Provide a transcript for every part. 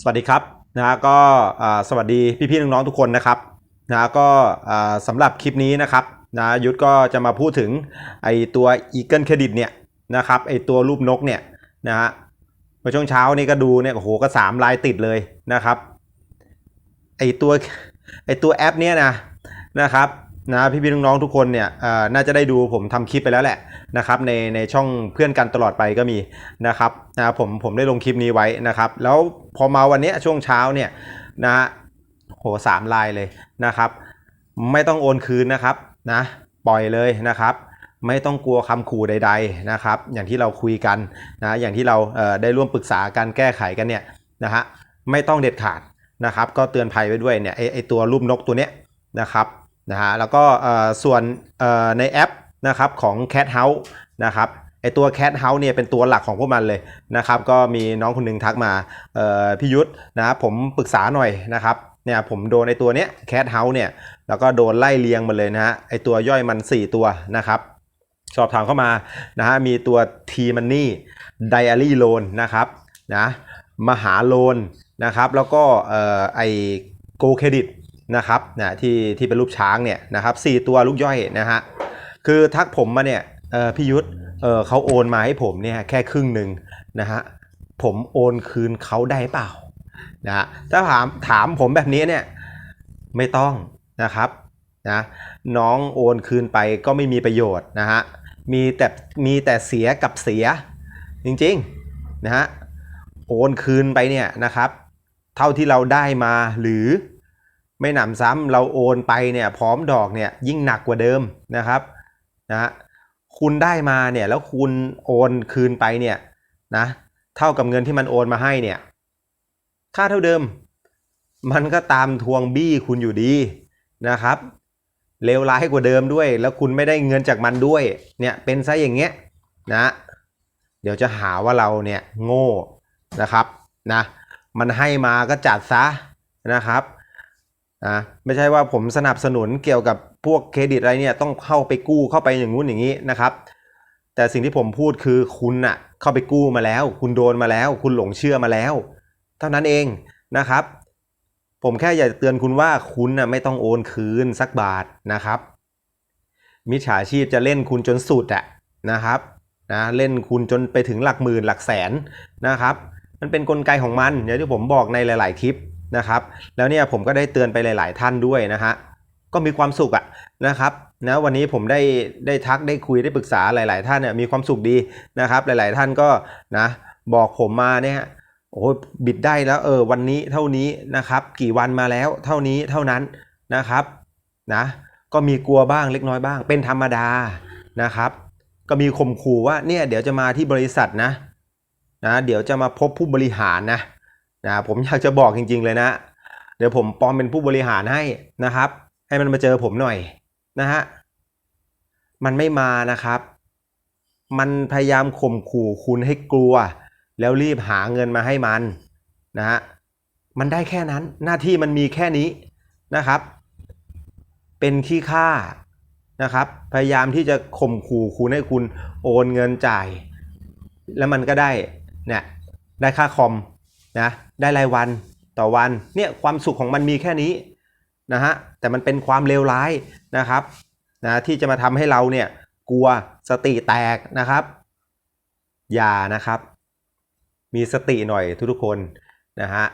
สวัสดีครับนะก็สวัสดีพี่ๆน้องๆทุกคนนะครับนะก็สำหรับคลิปนี้นะครับนะยุทธก็จะมาพูดถึงไอตัว Eagle Credit เนี่ยนะครับไอตัวรูปนกเนี่ยนะฮะเมื่อช่วงเช้านี่ก็ดูเนี่ยโอ้โหก็สามลายติดเลยนะครับไอตัวไอตัวแอปเนี่ยนะนะครับ นะพี่ๆน้องๆทุกคนเนี่ยน่าจะได้ดูผมทำคลิปไปแล้วแหละนะครับในในช่องเพื่อนกันตลอดไปก็มีนะครับนะผมผมได้ลงคลิปนี้ไว้นะครับ แล้วพอมาวันนี้ช่วงเช้าเนี่ยนะโหสามลายเลยนะครับ ไม่ต้องโอนคืนนะครับนะปล่อยเลยนะครับไม่ต้องกลัวคำขู่ใด ๆนะครับ อย่างที่เราคุยกันนะอย่างที่เราเได้ร่วมปรึกษาการแก้ไขกันเนี่ยนะฮะไม่ต้องเด็ดขาดนะครับ ก็เตือนภัยไว้ด้วยเนี่ยไอไอตัวรูปนกตัวเนี้ยนะครับ นะฮะแล้วก็ส่วนในแอปนะครับของ Cat House นะครับไอตัว Cat House เนี่ยเป็นตัวหลักของพวกมันเลยนะครับก็มีน้องคนหนึงทักมาพี่ยุทธนะครับผมปรึกษาหน่อยนะครับเนี่ยผมโดนไอตัวเนี้ย Cat House เนี่ยแล้วก็โดนไล่เลียงมาเลยนะฮะไอตัวย่อยมัน 4 ตัวนะครับสอบถามเข้ามานะฮะมีตัว T Money Diary Loan นะครับนะมหาโลนนะครับแล้วก็เอ่อไอ Go Credit นะครับนะที่ที่เป็นรูปช้างเนี่ยนะครับ4ตัวลูกย่อยนะฮะคือทักผมมาเนี่ยพี่ยุทธเเขาโอนมาให้ผมเนี่ยแค่ครึ่งหนึ่งนะฮะผมโอนคืนเขาได้เปล่านะฮะถ้าถามถามผมแบบนี้เนี่ยไม่ต้องนะครับนะน้องโอนคืนไปก็ไม่มีประโยชน์นะฮะมีแต่มีแต่เสียกับเสียจริงๆนะฮะโอนคืนไปเนี่ยนะครับ เท่าที่เราได้มาหรือ ไม่หนำซ้ำเราโอนไปเนี่ยพร้อมดอกเนี่ยยิ่งหนักกว่าเดิมนะครับนะคุณได้มาเนี่ยแล้วคุณโอนคืนไปเนี่ยนะเท่ากับเงินที่มันโอนมาให้เนี่ยค่าเท่าเดิม มันก็ตามทวงบี้คุณอยู่ดีนะครับเลวร้ายกว่าเดิมด้วย แล้วคุณไม่ได้เงินจากมันด้วยเนี่ยเป็นซะอย่างเงี้ยนะเดี๋ยวจะหาว่าเราเนี่ยโง่นะครับนะมันให้มาก็จัดซะนะครับ นะไม่ใช่ว่าผมสนับสนุนเกี่ยวกับพวกเครดิตอะไรเนี่ยต้องเข้าไปกู้เข้าไปอย่างงู้นอย่างนี้นะครับ แต่สิ่งที่ผมพูดคือคุณน่ะเข้าไปกู้มาแล้ว คุณโดนมาแล้ว คุณหลงเชื่อมาแล้ว เท่านั้นเองนะครับ ผมแค่อยากจะเตือนคุณว่าคุณน่ะไม่ต้องโอนคืนสักบาทนะครับ มิจฉาชีพจะเล่นคุณจนสุดอะนะครับนะเล่นคุณจนไปถึงหลักหมื่นหลักแสนนะครับ มันเป็นนกลไกของมันอย่างที่ผมบอกในหลาย ๆ คลิป นะครับ แล้วเนี่ยผมก็ได้เตือนไปหลาย ๆ ท่านด้วยนะฮะก็มีความสุขอะนะครับนะวันนี้ผมได้ได้ทักได้คุยได้ปรึกษาหลาย ๆ ท่านเนี่ยมีความสุขดีนะครับ หลาย ๆ ท่านก็นะบอกผมมาเนี่ยโอ้ยบิดได้แล้วเออวันนี้เท่านี้นะครับ กี่วันมาแล้วเท่านี้เท่านั้นนะครับนะก็มีกลัวบ้างเล็กน้อยบ้าง เป็นธรรมดานะครับ ก็มีข่มขู่ว่าเนี่ยเดี๋ยวจะมาที่บริษัทนะนะเดี๋ยวจะมาพบผู้บริหารนะ นะผมอยากจะบอกจริง ๆ เลยนะ เดี๋ยวผมปลอมเป็นผู้บริหารให้นะครับ ให้มันมาเจอผมหน่อยนะฮะมันไม่มานะครับ มันพยายามข่มขู่คุณให้กลัว แล้วรีบหาเงินมาให้มันนะฮะมันได้แค่นั้นหน้าที่มันมีแค่นี้นะครับ เป็นขี้ข้านะครับ พยายามที่จะข่มขู่คุณให้คุณโอนเงินจ่าย แล้วมันก็ได้เนี่ยได้ค่าคอม นะได้รายวันต่อวันเนี่ยความสุขของมันมีแค่นี้นะฮะแต่มันเป็นความเลวร้ายนะครับนะที่จะมาทำให้เราเนี่ยกลัวสติแตกนะครับ อย่านะครับ มีสติหน่อยทุกๆคนนะฮะ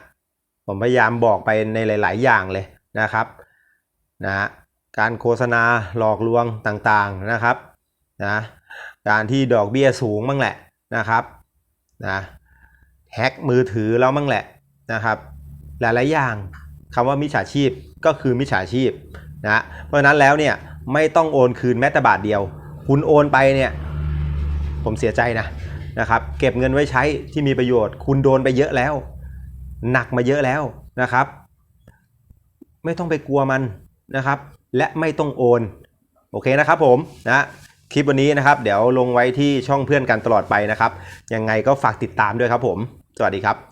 ผมพยายามบอกไปในหลาย ๆ อย่างเลยนะครับนะฮะการโฆษณาหลอกลวงต่างๆนะครับนะการที่ดอกเบี้ยสูงบ้างแหละนะครับนะ แฮ็กมือถือแล้วมั่งแหละนะครับ หลายๆอย่างคำว่ามิจฉาชีพก็คือมิจฉาชีพนะเพราะฉะนั้นแล้วเนี่ยไม่ต้องโอนคืนแม้แต่บาทเดียว คุณโอนไปเนี่ยผมเสียใจนะนะครับเก็บเงินไว้ใช้ที่มีประโยชน์ คุณโดนไปเยอะแล้ว หนักมาเยอะแล้วนะครับ ไม่ต้องไปกลัวมันนะครับ และไม่ต้องโอนโอเคนะครับผมนะคลิปวันนี้นะครับ เดี๋ยวลงไว้ที่ช่องเพื่อนกันตลอดไปนะครับ ยังไงก็ฝากติดตามด้วยครับผม สวัสดีครับ